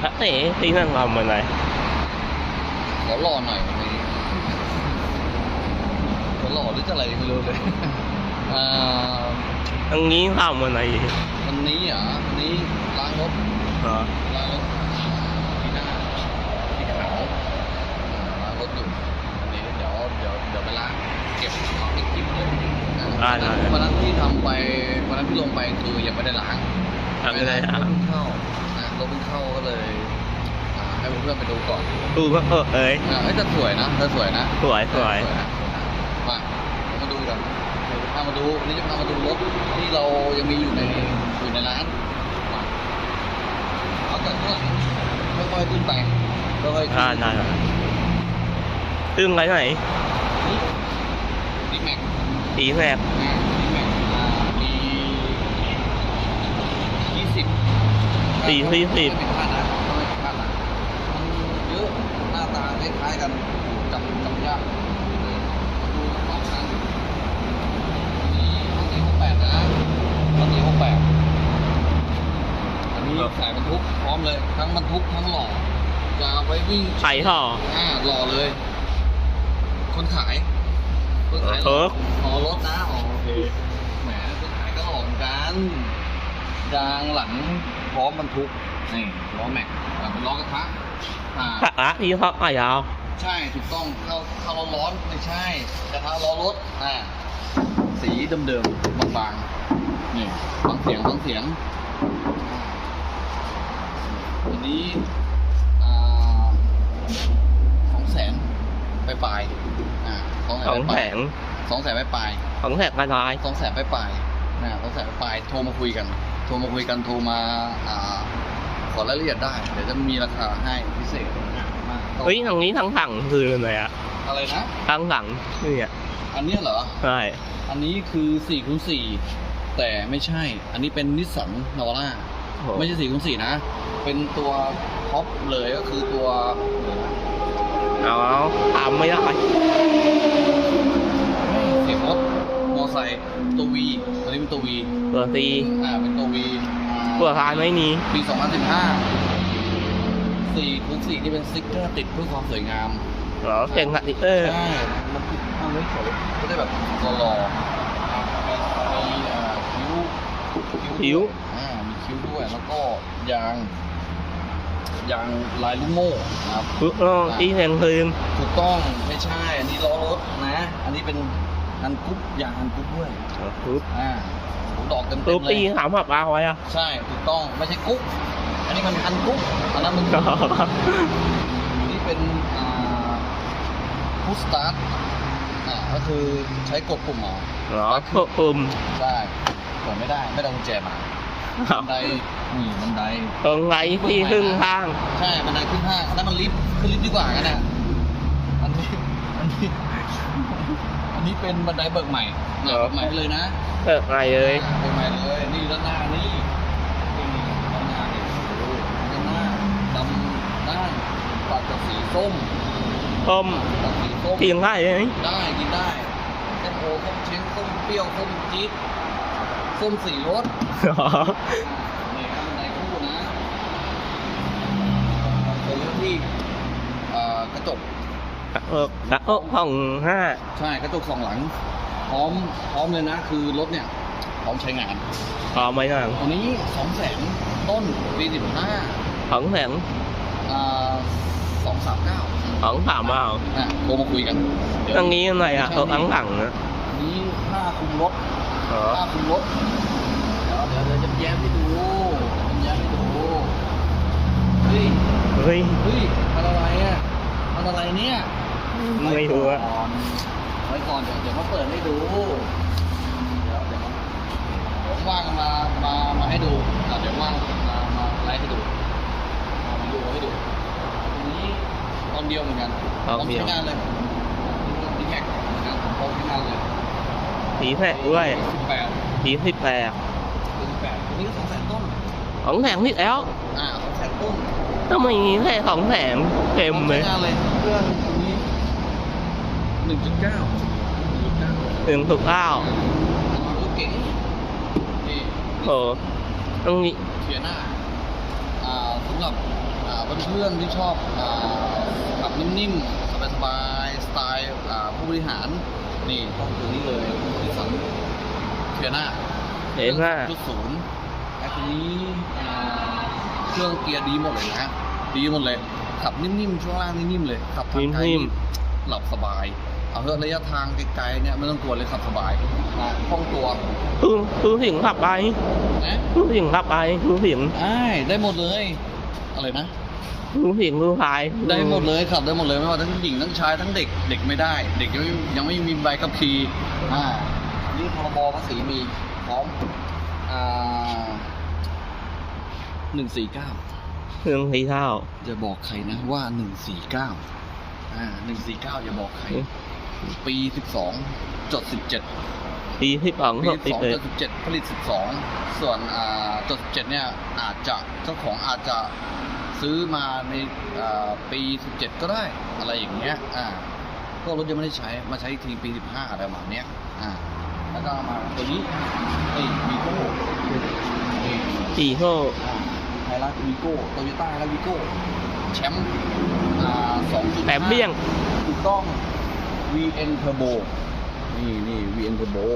เอ๋ที่นั่งทำอะไรขอรอหน่อยวันนี้ขอรอหรือจะอะไรไม่รู้เลยอ่าตรงนี้ทำอะไรวันนี้เหรอะวันนี้ล้างรถเหรอล้างรถที่หน้าที่ขาวอ่าล้างรถอยู่วันนี้เดี๋ยวเดี๋ยวเดี๋ยวไปล้างเก็บของไปกินเลยอ่าวันนั้นวันนั้นที่ทำไปวันนั้นที่ลงไปคือยังไม่ได้ล้างทำอะไรรอะถเพิ่งเข้านะ รถเพิ่งเข้าก็เลยอ่าให้เพื่อนๆไปดูก่อนดูก็เออเอ้ยอ่าเอ้ยแต่สวยนะแต่สวยนะสวยสวยนะมามาดูกันพามาดูวันนี้จะพามาดูรถที่เรายังมีอยู่ในอยู่ในร้านมาเอาจากข้างหลังค่อยๆขึ้นไปค่อยๆขึ้นอ่าได้ตึ้งไรไหนนี่ดีแม็ก ตีแสบอ่าดีแม็กอ่ามียี่สิบ ตีสี่สิบไม่พลาดนะไม่พลาดนะมันเยอะหน้าตาคล้ายๆกันจำจำยากมาดูพร้อมกันนี่ห้องนี้ห้องแปดนะห้องนี้ห้องแปดอันนี้สายบรรทุกพร้อมเลย ทั้งบรรทุกทั้งหล่อจะเอาไว้วิ่งไข่ห่ออ่าหล่อเลย คนขายคนขายหเอล่อออ๋อรถนะอ๋อโอเคแหมคนขายก็หล่อเหมือนกันยางหลังพ ร้อมบรรทุกนี่ล้อแม็กอ่าเป็นล้อกระทะอ่าผักอะที่เขาอะยาว ใช่ถูกต้องเข้าเข้าร้อนๆไม่ใช่กระทะล้อรถอ่าสีเดิมๆบางๆนี่ฟังเสียงฟังเสียงอันนี้อ่าสองแสนไปปลายๆอ่าสองแสสอนงไปแผปลายงสองแสนไปปลายสองแผงกระจายสองแสนไปปลายๆนะสองแสนไปปลายโทรมาคุยกัน โทรมาคุยกันโทรมาอ่าขอรายละเอียดได้ เดี๋ยวจะมีราคาให้พิเศษมากเฮ้ยทางนี้ทางสั่งคืออะไรอะอะไรนะทางสั่งนี่อะอันเนี้ยเหรอ ใช่อันนี้คือ4คูณ4แต่ไม่ใช่ อันนี้เป็นนิสสันนาวาร่าโอ้โหไม่ใช่4คูณ4นะ เป็นตัวท็อปเลยก็คือตัวเอาเอาทำไม่ได้เสียงรถ มอไซค์ตัว V ตัวนี้เป็นตัว V ตัวตีอ่าเป็นตัว V เปลือกทายไม่มีปี 2015 4คูณ4ที่เป็นสติ๊กเกอร์ติดเพื่อความสวยงามเหรอเก่งขัดดิเออใช่มันติดข้างไว้เฉยก็ได้แบบหล่อๆมีเอ่อคิ้วคิ้วอ่ามีคิ้วด้วยแล้วก็ยางยางลายลูกโม่นะครับปุ๊บน้องอีแหงคืนถูกต้องไม่ใช่ อันนี้ล้อรถนะ อันนี้เป็น ฮันกุ๊บยางฮันกุ๊บด้วยปุ๊บอ่าดอกเต็มๆปุ๊บเลตียถามผักปลาไว้อะใช่ถูกต้องไม่ใช่กุ๊บอันนี้มันฮันกุ๊บอันนั้นมันกุ๊บนี่เป็นอ่าพุสตาร์ทอ่าก็คือใช้กดปุ่มเอาเหรอพวกปุ่มได้เปิดไม่ได้ไม่ได้กุญแจมาบันไดนี่บันได ตรงไหนที่ครึ่งข้าง ใช่บันไดขึ้นห้างอันนั้นมันลิฟต์ขึ้นลิฟต์ดีกว่ากันนะอันนี้อันนี้ อันนี้เป็นบันไดเบิกใหม่เนี่ยเบิกใหม่ให้เลยนะเออไงเลย เบิกใหม่เลย นี่ด้านหน้านี่นี่ด้านหน้านี่โอ้โหด้านหน้าดำด้านปัดกับสีส้มต้มปัดสีส้มกินได้ไหมได้กินได้ส้มโอส้มเช้งส้มเปรี้ยวส้มจี๊ดส้มสีรสเหรอนี่ครับบันไดคู่นะเป็นเรื่องที่เอ่อกระจก เออแล้วก็ห้องห้าใช่กระจกสองหลัง พร้อมพร้อมเลยนะ คือรถเนี่ย พร้อมใช้งานพอไหมนั่งอันนี้สองแสนต้นปีสิบห้าสองแผงอ่าสองสามเก้าสองสามเปล่าอะโทรมาคุยกันเดี๋ยวตรงนี้อะไรอะเขาทั้งหลังนะอันนี้ผ้าคลุมรถเหรอผ้าคลุมรถเดี๋ยวเดี๋ยวเดี๋ยวจะแย้มให้ดูจะแย้มให้ดูเฮ้ยเฮ้ยเฮ้ยมันอะไรอะมันอะไรเนี่ย ไม่รู้อะก่อนไว้ก่อนเดี๋ยวเดี๋ยวมาเปิดให้ดูเดี๋ยวเดี๋ยวเดี๋ยวว่างมามามาให้ดูอะเดี๋ยวว่างมามาไลฟ์ให้ดูมามาดูให้ดูอันนี้ตอนเดียวเหมือนกันตอนเดียวใช้งานเลยดีแม็กนะพร้อมใช้งานเลยสีแผงด้วยสิบแปดสีสิบแปดสิบแปดอันนี้ก็สองแสนต้นสองแผงนิดแล้วอ่าสองแสนต้นทำไมมีแค่สองแผงเต็มเลยพร้อใช้งานเลยเครื่องอันนี้ หนึ่งจุดเก้าหนึ่งจุดเก้าถึงถูกเก้ารถเก๋งนี่โอ้ตรงนี้เทียน่าอ่าสำหรับอ่าเพื่อนๆที่ชอบอ่าขับนิ่มๆ สบายๆ สไตล์อ่าผู้บริหาร นี่ต้องตัวนี้เลยนิสสันเทียนาเห็นว่าจุดศูนย์ไอ้ตัวนี้อ่าเครื่องเกียร์ดีหมดเลยนะ ดีหมดเลยขับนิ่มๆ ช่วงล่างนิ่มๆ เลย ขับทางไกลนิ่มหลับสบาย เอาเถอะระยะทางไกลๆเนี่ยไม่ต้องกลัวเลยขับสบายนะคล่องตัวเพิ่งเพิ่งถึงขับไปนะเพิ่งถึงขับไปเพิ่งถึงใช่ได้หมดเลย อะไรนะเพิ่งถึงเพิ่งพายได้หมดเลยขับได้หมดเลยไม่ว่าทั้งหญิงทั้งชายทั้งเด็กเด็กไม่ได้ เด็กยังไม่ยังไม่มีใบขับขี่อ่านี่พรบภาษีมีพร้อมอ่าหนึ่งสี่เก้าเครื่องสีเท่าอย่าบอกใครนะว่าหนึ่งสี่เก้าอ่าหนึ่งสี่เก้าอย่าบอกใคร ปีสิบสองจดสิบเจ็ดปีที่สองปีหกสิสิบบสองเอ็จดดสิบเจ็ดผลิตสิบสองส่วนอ่าจดสิบเจ็ดเนี่ยอาจจะเจ้าของอาจจะซื้อมาในอ่าปีสิบเจ็ดก็ได้อะไรอย่างเงี้ยอ่าก็รถยังไม่ได้ใช้มาใช้อีกทีปีสิบห้าอะไรประมาณเนี้ยอ่าแล้วก็มาตัวนี้ไอ้วีโก้นี่ปีโซ่ไฮรัสวีโก้โตโยต้าและวีโก้แชมป์อ่าสองจุดแหลมเบี้ยงถูกต้อง VN Turbo นี่นี่ VN Turbo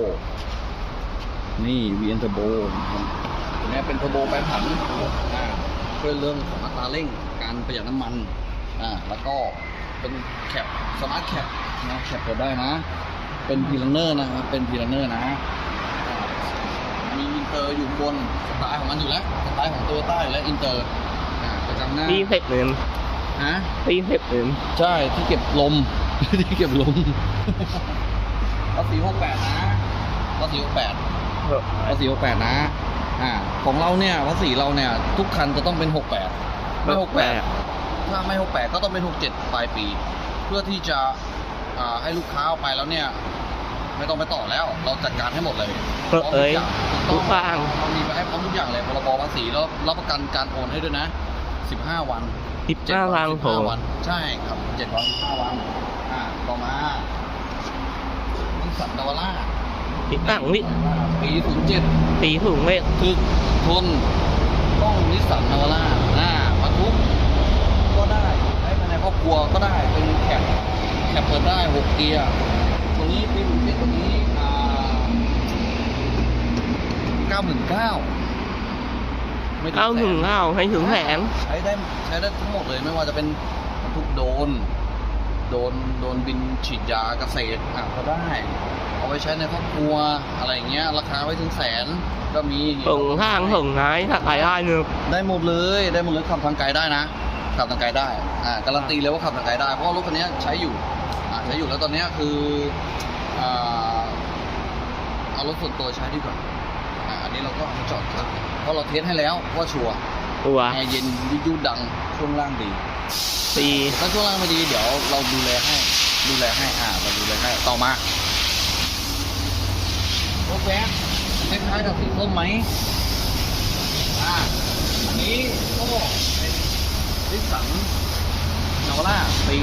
นี่ VN Turbo นะครับตัวนี้เป็นเทอร์โบแปรผันอ่าเพื่อเรื่องของอัตราเร่งการประหยัดน้ำมันอ่าแล้วก็เป็นแคปสมาร์ทแคปนะแคปเปิดได้นะ เป็นพีลันเนอร์นะครับเป็นพีลันเนอร์นะอ่ามีอินเตอร์อยู่บนสไตล์ของมันอยู่แล้วสไตล์ของโตโยต้าอยู่แล้วอินเตอร์อ่าประจำหน้าปีเสร็จเงินฮะปีเสร็จเงินใช่ที่เก็บลม ที่เก็บลมภาษีหกแปดนะภาษีหกแปดภาษีหกแปดนะ อ่า ของเราเนี่ยภาษีเราเนี่ย ทุกคันจะต้องเป็นหกแปดไม่หกแปดถ้าไม่หกแปดก็ต้องเป็นหกเจ็ดปลายปี เพื่อที่จะอ่าให้ลูกค้าเอาไปแล้วเนี่ย ไม่ต้องไปต่อแล้ว เราจัดการให้หมดเลยเออเอ้ยพร้อมทุทุกกอข้าย่างงเรามีไปให้พร้อมทุกอย่างเลยพรบภาษีแล้วรับประกันการโอนให้ด้วยนะสิบห้าวันสิบห้าวันสิบโถห้าวันใช่ครับเจ็ดวันสิบห้าวันอ่า ต่อมานิสสันนาวาร่าปีตั้งวิปีศูนย์เจ็ดปีสูงเวทถึกทนต้องนิสสันนาวาร่าอ่าบรรทุกก็ได้ให้ภายในครอบครัวก็ได้เป็นแคปแคปเปิดได้หกเกียร์ตัวนี้ปีศูนย์เจ็ดตัวนี้อ่าเก้าหนึ่งเก้าเก้าถึงเก้าให้ถึงแสนใช้ได้ใช้ได้ทั้งหมดเลยไม่ว่าจะเป็นบรรทุกโดรน โดนโดนบินฉีดยาเกษตรอะก็ได้ เอาไว้ใช้ในครอบครัวอะไรอย่างเงี้ย ราคาไว้ถึงแสนก็มีส่งข้างส่งไหนถ้าขายได้เนึกได้หมดเลยได้หมดเลยขับทางไกลได้นะขับทางไกลได้อ่าการันตีเลยว่าขับทางไกลได้เพราะว่ารถคันนี้ใช้อยู่อ่าใช้อยู่แล้วตอนเนี้ยคืออ่าเอารถส่วนตัวใช้ดีกว่าอ่าอันนี้เราก็เอามาจอดครับเพราะเราเทสให้แล้วว่าชัวร์ ตัวแอร์เย็นวิทยุดังช่วงล่างดีปีถ้าช่วงล่างไม่ดีเดี๋ยวเราดูแลให้ดูแลให้อ่าเราดูแลให้ต่อมารถแว๊บคล้ายๆกับสีส้มไหมอ่าอันนี้ก็เป็นนิสสันนาวาร่าปี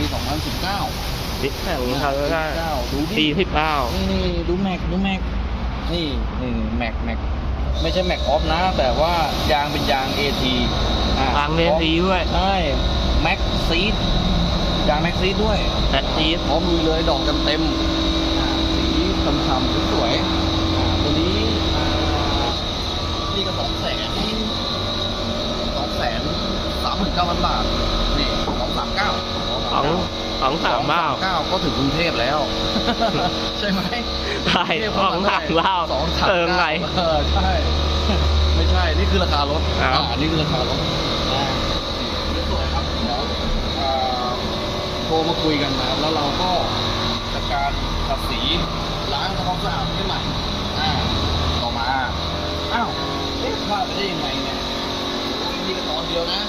2019ปีแต่งเขาได้2019ดูดิปีที่เก้านี่นี่ดูแม็กดูแม็กนี่นี่แม็กแม็ก ไม่ใช่แม็กออฟนะ แต่ว่ายางเป็นยาง AT อ่ทางเรียนดีด้วยใช่แม็กซีดยางแม็กซีดด้วยแต่ตีพร้อมลุยเลยดอกเต็มเต็มๆอ่าสีฉ่ำๆสวยๆอ่าตัวนี้อ่านี่ก็สองแสนสองแสนสามหมื่นเก้าพันบาทนี่สองสามเก้า สอง สองสามเบ้าเก้าก็ถึงกรุงเทพแล้ว ใช่ไหมใช่สองสามเบ้าสองสามเติมไงเออใช่ ไม่ใช่ นี่คือราคารถครับอ่านี่คือราคารถอ่านี่สวยครับเดี๋ยวอ่าโทรมาคุยกันนะครับแล้วเราก็จัดการขัดสีล้างทำความสะอาดให้ใหม่อ่าต่อมาอ้าวเอ๊ะพลาดไปได้ยังไงเนี่ยโอ้ยนี่ก็ตอนเดียวนะ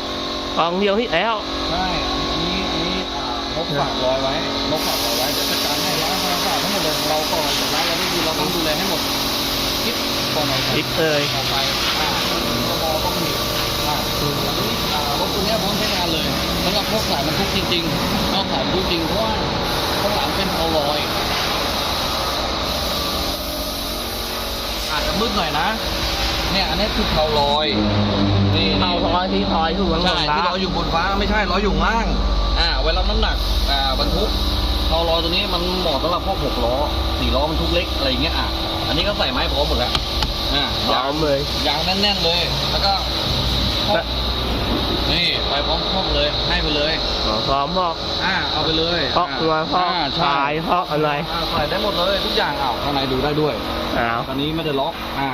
กองเดียวที่แล้วใช่ อันนี้อันนี้อ่าน กฝากรอยไว้นกฝากรอยไว้เดี๋ยวจัดการให้ล้างทำความสะอาดทั้งหมดเลยเราก่อนจากร้านเราได้ดีเราต้องดูแลให้หมดคิดก่อนหน่อยลิฟเลยออกไปอ่าก็มอต้องมีอ่าอันนี้อ่ารถตัวเนี้ยพร้อมใช้งานเลยสำหรับพวกสายบรรทุกจริงๆเอาสายบรรทุกจริงเพราะว่าข้างหลังเป็นเพาลอยอาจจะมืดหน่อยนะ เนี่ยอันนี้คือเพาลอย นี่เอานี่ทอยที่ทอยถูกข้างบใช่นที่ล้ออยู่บนฟ้าไม่ใช่ล้ออยู่ข้างล่าง อ่าเวลาน้ำหนักอ่าบรรทุกเราล้อตัวนี้มันเหมาะสำหรับพวกหกล้อสี่ล้อบรรทุกเล็กอะไรอย่างเงี้ยอะอันนี้ก็ใส่ไม้พร้อมหมดแล้วอ่าพร้ยาองมเลยยางแน่นๆเลย แล้วก็ครบนี่ไปพร้อมครบเลยให้ไปเลยอ๋อพร้อมพอกอ่าเอาไปเลยพอกตัวพอกอ่าใช่ตายพอกอะไรอ่าใส่ได้หมดเลยทุกอย่างอ้าวข้างในดูได้ด้วยอ้าวตอนนี้ไม่ได้ล็อกอ่า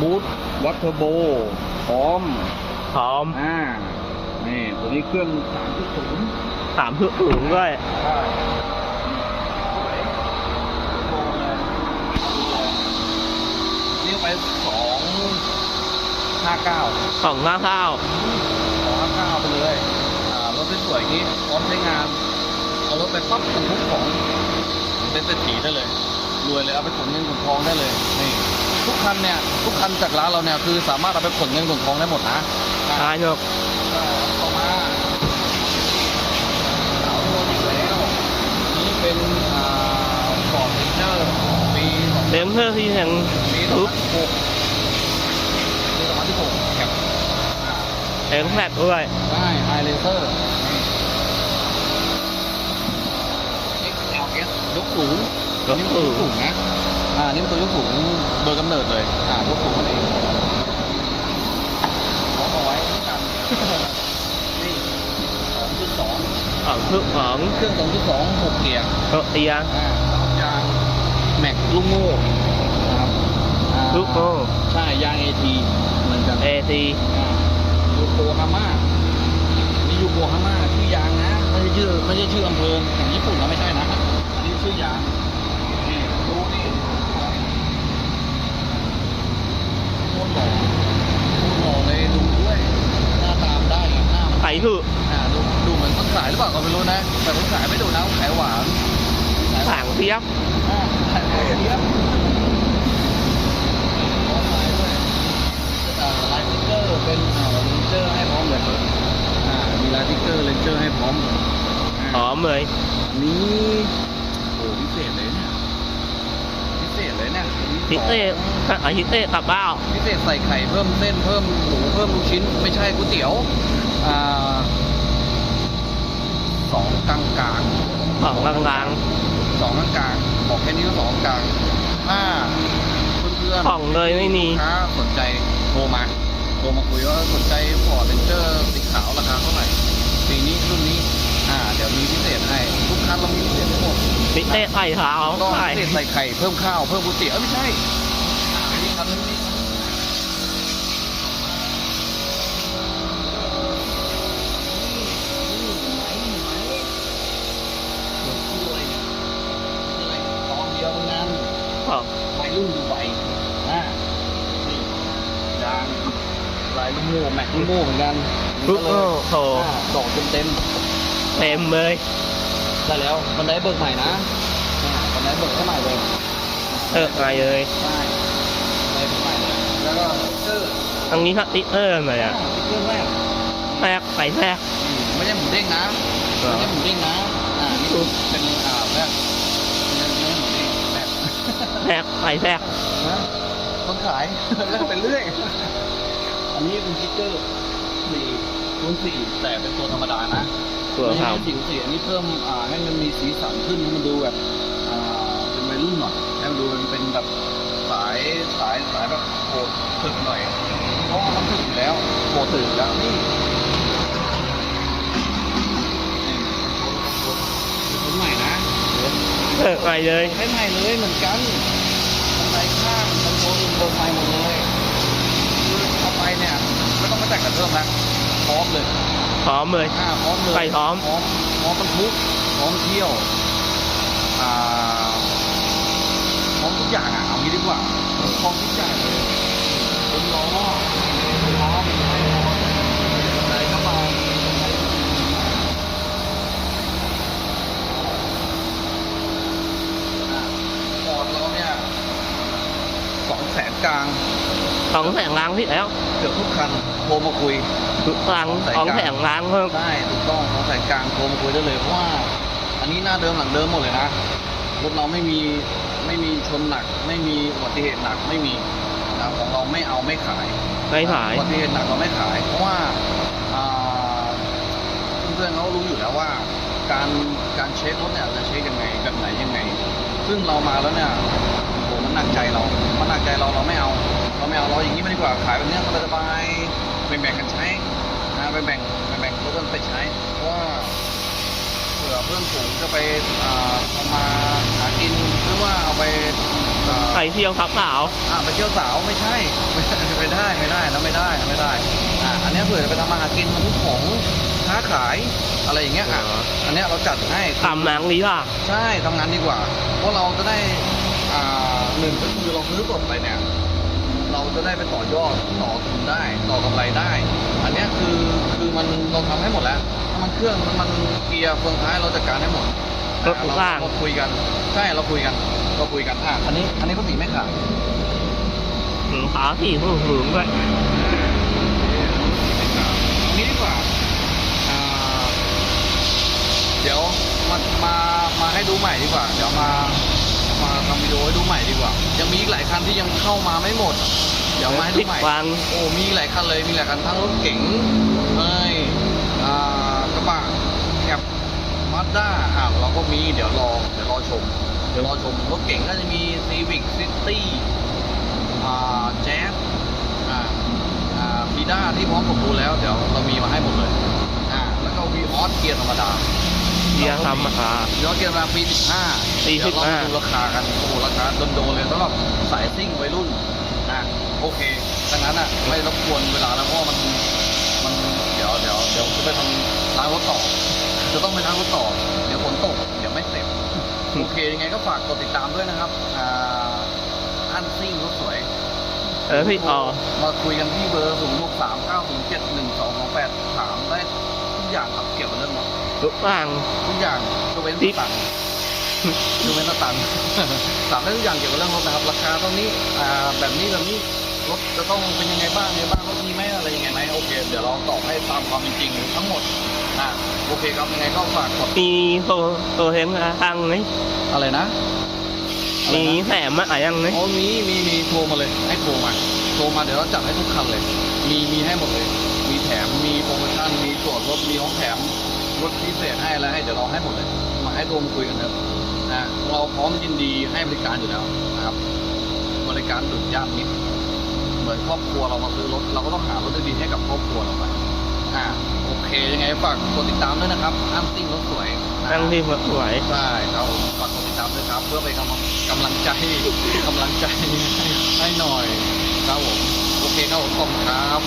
บูทวัตเทอร์โบพร้อมพร้อมอ่า นี่ตัวนี้เครื่องสามจุดศูนย์สามพึ่งถุงด้วยใช่นี่ไปสองห้าเก้าของหน้าข้าวสองห้าเก้าไปเลยอ่ารถสวยๆอย่างนี้พร้อมใช้งาน เอารถไปปั๊บบรรทุกของเป็นเศรษฐีได้เลย รวยเลยเอาไปขนเงินขนทองได้เลยนี่ทุกคันเนี่ยทุกคันจากร้านเราเนี่ยคือสามารถเอาไปขนเงินขนทองได้หมดนะตายหนก ต่อมาสาวโรอีกแล้วนี่ เป็นอ่าฟอร์ดเรนเจอร์ปีสองเต็มเพื่อที่ยังปีสองทุบพันหกปีสองพันที่หกแคปเต็มแฟลตด้วยได้ไฮเลเซอร์ XLS ยกสูงยกสูงนี่มันตัวยกสูงนะอ่านี่มันตัวยกสูงโดยกำเนิดเลย อ่ายกสูงมันเองขอเอาไว้กันนี่สองจุดสอง ของพึ่งของเครื่องสองจุดสองหกเกียร์โตเตียงอ่าแล้วยางแม็กลูกโม่นะครับอ่าลูกโม่ใช่ยางเอทีเหมือนกันเอซีอ่ายูโกฮาม่านี่ยูโกฮาม่าชื่อยางนะไม่ใช่ชื่อไม่ใช่ชื่ออำเภออย่างญี่ปุ่นนะไม่ใช่นะอันนี้ชื่อยางนี่ดูนี่โคตรหล่อโคตรหล่อเลยดูด้วยหน้าตามนได้ไงหน้ามันไข่ถืออ่าดู ดูเหมือนต้นสายหรือเปล่าก็ไม่รู้นะ แต่ต้นสายไม่ดูนะขายหวานขายหวานสางเทียบอ่าขายหวานเทียบพร้อมลายด้วยอ่าลายสติ๊กเกอร์เป็นอ่าเลนเจอร์ให้พร้อมเลยอ่ามีลายสติ๊กเกอร์เลนเจอร์ให้พร้อมหอมเลยอันนี้โอ้พิเศษเลยเนี่ยพิเศษเลยเนี่ยพิเศษอาทิเศษกลับบ้านพิเศษใส่ไข่เพิ่มเส้นเพิ่มหมูเพิ่มลูกชิ้น ไม่ใช่ก๋วยเตี๋ยวอ่าส องกลางกลางๆของกลางสองกลางๆบอกแค่นี้ก็สองกลางถ้าเพื่อนๆๆของเลยไม่มีถ้าสนใจโทรมาโทรมาคุยว่าสนใจฟอร์ดเรนเจอร์สีขาวราคาเท่าไหร่ปีนี้รุ่นนี้อ่าเดี๋ยวมีพิเศษให้ทุกคันเรามีพิเศษทั้งหมดพิเศษไข่ขาวก็ไข่พิเศษใส่ไข่เพิ่มข้าวเพิ่มก๋วยเตี๋ยวเอ้ยไม่ใช่ รุ่นดูไบอ่านี่ยางลายลูกโม่แม็กลูกโม่เหมือนกันลูกโม่โถอ่าดอกเต็มเต็มเต็มเลยๆได้แล้วบันไดเบิกใหม่นะอ่าบันไดเบิกเท่าไหร่เลยเออมาเลยได้บันไดเบิกใหม่เลยแล้วก็สติ๊กเกอร์ตรงนี้สติ๊กเกอร์หน่อยอ่าอะสติ๊กเกอร์แรกแทรกใส่แทรกอืมไม่ใช่หมูเด้งนะไม่ใช่หมูเด้งนะอ่านี่เป็นอ่าแรก แทรกใส่แทรกนะคนขาย เล่นไปเรื่อย อันนี้เป็นสติ๊กเกอร์สี่คูณสี่แต่เป็นตัวธรรมดานะตัวไม่ขาวใช่สีสีอันนี้เพิ่มอ่าให้มันมีสีสันขึ้นให้มันดูแบบอ่าเป็นวัยรุ่นหน่อยให้มันดูมันเป็นแบบสายสายสายแบบโหดถึกหน่อยเพราะว่ามันถึกอยู่แล้วโหดถึกอยู่แล้วนี่เป็นใหม่นะเออไปเลยให้ใหม่เลยเหมือนกันบันไดข้าง บันบนเบิกใหม่หมดเลยคือเอาไปเนี่ยไม่ต้องไปแต่งกันเพิ่มนะพร้อมเลยพร้อมเลย อ่าพร้อมเลยไปพร้อม พร้อมพร้อมบรรทุกพร้อมเที่ยวอ่าพร้อมทุกอย่างอะเอางี้ดีกว่าพร้อมทุกอย่างเลยเป็นล้อพร้อมไม่พร้อมอะไรก็มาอะฟอร์ดเราเนี่ยสองแสน กลางสองแสงล้างที่แล้วเกือบทุกคันโทรมาคุยทุกครั้งสองแสงล้างเพิ่มได้ถูกต้องของสายกลางโทรมาคุยได้เลยเพราะว่า อันนี้หน้าเดิมหลังเดิมหมดเลยนะรถเราไม่มีไม่มีชนหนัก ไม่มีอุบัติเหตุหนักไม่มีนะครับของเราไม่เอาไม่ขายไม่ขายอุบัติเหตุหนักเราไม่ขาย เพราะว่าอ่าเพื่อนๆเขารู้อยู่แล้วว่าการการเช็ครถเนี่ยจะเช็คยังไงแบบไหนยังไง ซึ่งเรามาแล้วเนี่ยโหมันหนักใจเรามันหนัก ใจเราเราไม่เอา เราไม่เอาเราอย่างนี้ไม่ดีกว่าขายแบบเนี้ยสบายๆแบ่งๆกันใช้นะไปแบ่งไปแบ่งรถกันไปใช้เพราะว่าเผื่อเพื่อนฝูงจะไปอ่าเอามาหากินหรือว่าเอาไปอ่าไปเที่ยวพักสาวอ่าไปเที่ยวสาวไม่ใช่ไม่ได้ไม่ได้นะไม่ได้นะไม่ได้อ่าอันเนี้ยเผื่อจะไปทำมาหากินมันทุกของค้าขายอะไรอย่างเงี้ยอะอ๋ออันเนี้ยเราจัดให้ทำหนังดีป่ะใช่ทำงานดีกว่า เพราะเราจะได้อ่า หนึ่งก็คือเราซื้อสดไปเนี่ย เราจะได้ไปต่อยอดต่อทุนได้ต่อกำไรได้ อันเนี้ยคือคือมันเราทำให้หมดแล้วน้ำมันเครื่องน้ำมันเกียร์เฟืองท้ายเราจัดการให้หมดรถอ่าเราล่างเราคุยกัน ใช่เราคุยกันเราคุยกันอะอันนี้ อันนี้ก็สีไม่ขายหืมขาสี่หืมหืมด้วยนี้ดีกว่าอ่าเดี๋ยวมามามาให้ดูใหม่ดีกว่า เดี๋ยวมา มาทำวิดีโอให้ดูใหม่ดีกว่า ยังมีอีกหลายคันที่ยังเข้ามาไม่หมด เดี๋ยวมาให้ดูติดใหม่ ฟังโอ้มีหลายคันเลยมีหลายคันทั้งรถเก๋งเอ้ยอ่ากระบะแคบมาด้าอ่าเราก็มีเดี๋ยวรอเดี๋ยวรอชม เดี๋ยวรอชมรถเก๋งก็จะมีซีวิกซิตี้อ่าแจ๊สอ่าอ่าพีด้าที่พร้อมสมบูรณ์แล้ว เดี๋ยวเรามีมาให้หมดเลยอ่าแล้วก็วีออสเกียร์ธรรมดา เกียร์ธรรมดาวีออสเกียร์ธรรมดาปี15ปีเดี๋ยวเรามา15ดูราคากันโอ้โหราคาโดนๆเลยสำหรับสายซิ่งวัยรุ่นอะโอเคดังนั้นอะไม่รบกวนเวลาแล้วเพราะว่ามันมันเดี๋ยวเดี๋ยวเดี๋ยวจะไปทำล้างรถต่อ จะต้องไปล้างรถต่อ เดี๋ยวฝนตกเดี๋ยวไม่เสร็จโอเคยังไงก็ฝากกดติดตามด้วยนะครับอ่าอันซิ่งรถสวย เออพี่อ๋อมาคุยกันที่เบอร์ 0 6 3 9 0 7 1 2 2 8ถามได้ทุกอย่างครับเกี่ยวกับเรื่องรถ รถล่างทุกอย่างยกเว้นสติ๊บตังค์ยกเว้นสตังค์ถามได้ทุกอย่างเกี่ยวกับเรื่องรถนะครับ ราคาเท่านี้อ่าแบบนี้แบบนี้รถจะต้องเป็นยังไงบ้างไงบ้างรถมีไหมอะไรยังไงไหมโอเค เดี๋ยวเราตอบให้ตามความเป็นจริงทั้งหมดอ่าโอเคครับยังไงก็ฝากกดมีโซโซเทมตังไหมอะไรนะอะไรมีนะ แถมมาอะไรยังไหม อ๋อมีมีมีโทรมาเลย ให้โทรมา โทรมาเดี๋ยวเราจัดให้ทุกคันเลย มีมีให้หมดเลย มีแถม มีโปรโมชั่น มีส่วนลด มีของแถม รถพิเศษให้อะไรให้เดี๋ยวเราให้หมดเลย มาให้โทรมาคุยกันเถอะนะเราพร้อมยินดีให้บริการอยู่แล้วนะครับ บริการดุจญาติมิตรเหมือนครอบครัวเรามาซื้อรถ เราก็ต้องหารถดีๆให้กับครอบครัวเราไปอ่าโอเคยังไงฝากกดติดตามด้วยนะครับอ้ามติ้งรถสวยนะตั้งที่สวย ใช่ครับผมฝากกดติดตามด้วยครับ เพื่อไปนกำลังกำลังใจกำลังใจให้ให้หน่อยครับผมโอเคครับผมขอบคุณครับ